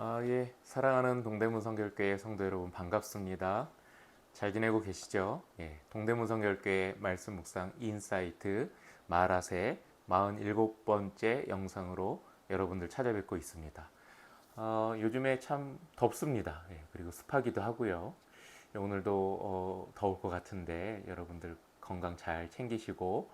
아, 예. 사랑하는 동대문 성결교회 성도 여러분 반갑습니다. 잘 지내고 계시죠? 예. 동대문 성결교회 말씀 묵상 인사이트 마라세 47번째 영상으로 여러분들 찾아뵙고 있습니다. 어, 요즘에 참 덥습니다. 예, 그리고 습하기도 하고요. 예, 오늘도 어, 더울 것 같은데 여러분들 건강 잘 챙기시고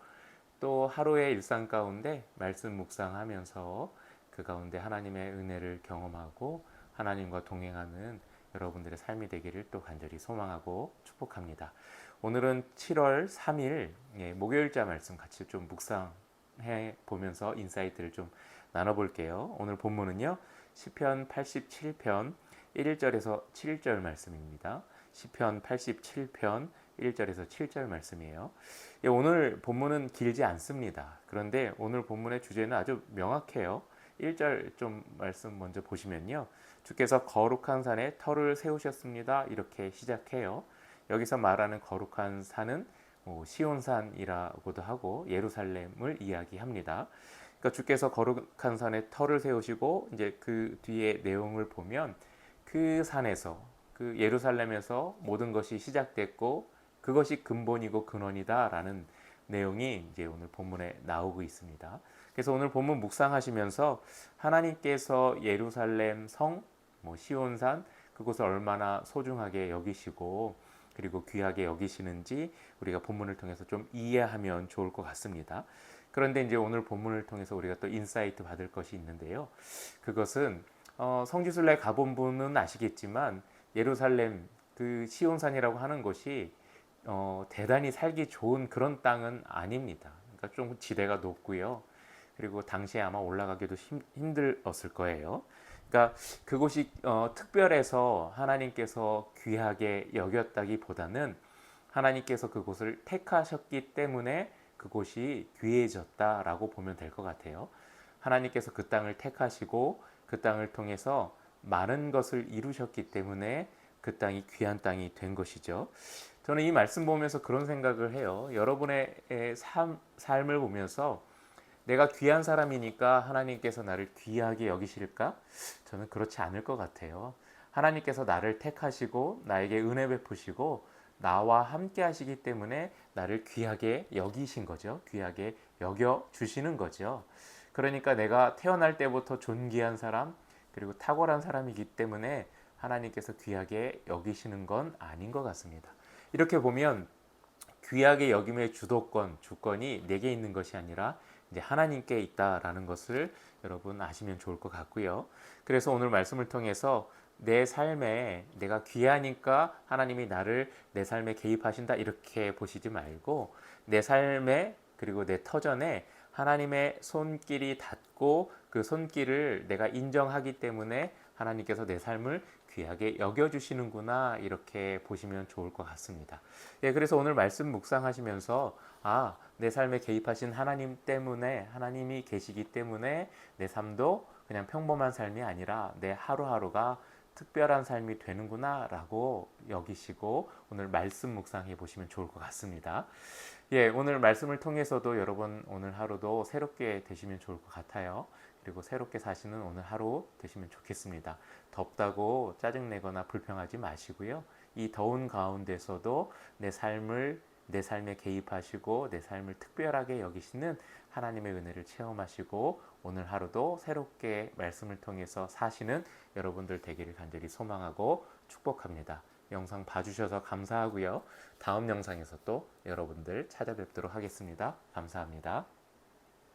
또 하루의 일상 가운데 말씀 묵상하면서 그 가운데 하나님의 은혜를 경험하고 하나님과 동행하는 여러분들의 삶이 되기를 또 간절히 소망하고 축복합니다. 오늘은 7월 3일 예, 목요일자 말씀 같이 좀 묵상해 보면서 인사이트를 좀 나눠볼게요. 오늘 본문은요 시편 87편 1절에서 7절 말씀입니다. 시편 87편 1절에서 7절 말씀이에요. 예, 오늘 본문은 길지 않습니다. 그런데 오늘 본문의 주제는 아주 명확해요. 1절 좀 말씀 먼저 보시면요. 주께서 거룩한 산에 터를 세우셨습니다. 이렇게 시작해요. 여기서 말하는 거룩한 산은 뭐 시온산이라고도 하고 예루살렘을 이야기합니다. 그러니까 주께서 거룩한 산에 터를 세우시고 이제 그 뒤에 내용을 보면 그 산에서 그 예루살렘에서 모든 것이 시작됐고 그것이 근본이고 근원이다라는 내용이 이제 오늘 본문에 나오고 있습니다. 그래서 오늘 본문 묵상하시면서 하나님께서 예루살렘 성, 뭐 시온산 그곳을 얼마나 소중하게 여기시고 그리고 귀하게 여기시는지 우리가 본문을 통해서 좀 이해하면 좋을 것 같습니다. 그런데 이제 오늘 본문을 통해서 우리가 또 인사이트 받을 것이 있는데요. 그것은 어, 성지순례 가본 분은 아시겠지만 예루살렘 그 시온산이라고 하는 것이 어, 대단히 살기 좋은 그런 땅은 아닙니다. 그러니까 좀 지대가 높고요. 그리고 당시에 아마 올라가기도 힘, 힘들었을 거예요. 그러니까 그곳이 어, 특별해서 하나님께서 귀하게 여겼다기보다는 하나님께서 그곳을 택하셨기 때문에 그곳이 귀해졌다라고 보면 될 것 같아요. 하나님께서 그 땅을 택하시고 그 땅을 통해서 많은 것을 이루셨기 때문에 그 땅이 귀한 땅이 된 것이죠. 저는 이 말씀 보면서 그런 생각을 해요. 여러분의 삶, 삶을 보면서 내가 귀한 사람이니까 하나님께서 나를 귀하게 여기실까? 저는 그렇지 않을 것 같아요. 하나님께서 나를 택하시고 나에게 은혜 베푸시고 나와 함께 하시기 때문에 나를 귀하게 여기신 거죠. 귀하게 여겨 주시는 거죠. 그러니까 내가 태어날 때부터 존귀한 사람 그리고 탁월한 사람이기 때문에 하나님께서 귀하게 여기시는 건 아닌 것 같습니다. 이렇게 보면 귀하게 여김의 주도권, 주권이 내게 있는 것이 아니라 이제 하나님께 있다라는 것을 여러분 아시면 좋을 것 같고요. 그래서 오늘 말씀을 통해서 내 삶에 내가 귀하니까 하나님이 나를 내 삶에 개입하신다 이렇게 보시지 말고 내 삶에 그리고 내 터전에 하나님의 손길이 닿고 그 손길을 내가 인정하기 때문에 하나님께서 내 삶을 귀하게 여겨주시는구나 이렇게 보시면 좋을 것 같습니다. 예, 그래서 오늘 말씀 묵상하시면서 아, 내 삶에 개입하신 하나님 때문에 하나님이 계시기 때문에 내 삶도 그냥 평범한 삶이 아니라 내 하루하루가 특별한 삶이 되는구나 라고 여기시고 오늘 말씀 묵상해 보시면 좋을 것 같습니다. 예, 오늘 말씀을 통해서도 여러분 오늘 하루도 새롭게 되시면 좋을 것 같아요. 그리고 새롭게 사시는 오늘 하루 되시면 좋겠습니다. 덥다고 짜증내거나 불평하지 마시고요. 이 더운 가운데서도 내 삶을 내 삶에 개입하시고 내 삶을 특별하게 여기시는 하나님의 은혜를 체험하시고 오늘 하루도 새롭게 말씀을 통해서 사시는 여러분들 되기를 간절히 소망하고 축복합니다. 영상 봐주셔서 감사하고요. 다음 영상에서 또 여러분들 찾아뵙도록 하겠습니다. 감사합니다.